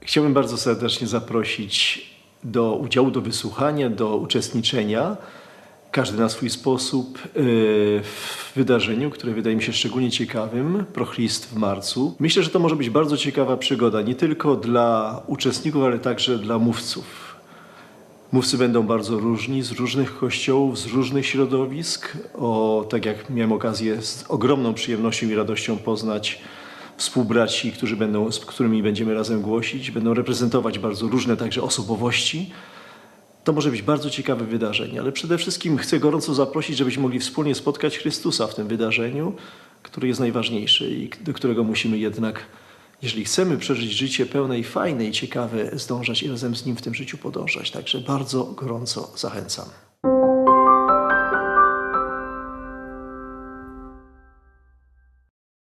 Chciałbym bardzo serdecznie zaprosić do udziału, do wysłuchania, do uczestniczenia, każdy na swój sposób, yy, w wydarzeniu, które wydaje mi się szczególnie ciekawym, Prochlist w marcu. Myślę, że to może być bardzo ciekawa przygoda, nie tylko dla uczestników, ale także dla mówców. Mówcy będą bardzo różni, z różnych kościołów, z różnych środowisk. O, tak jak miałem okazję z ogromną przyjemnością i radością poznać współbraci, którzy będą, z którymi będziemy razem głosić, będą reprezentować bardzo różne także osobowości. To może być bardzo ciekawe wydarzenie, ale przede wszystkim chcę gorąco zaprosić, żebyśmy mogli wspólnie spotkać Chrystusa w tym wydarzeniu, który jest najważniejszy i do którego musimy jednak, jeżeli chcemy przeżyć życie pełne i fajne i ciekawe, zdążać i razem z Nim w tym życiu podążać. Także bardzo gorąco zachęcam.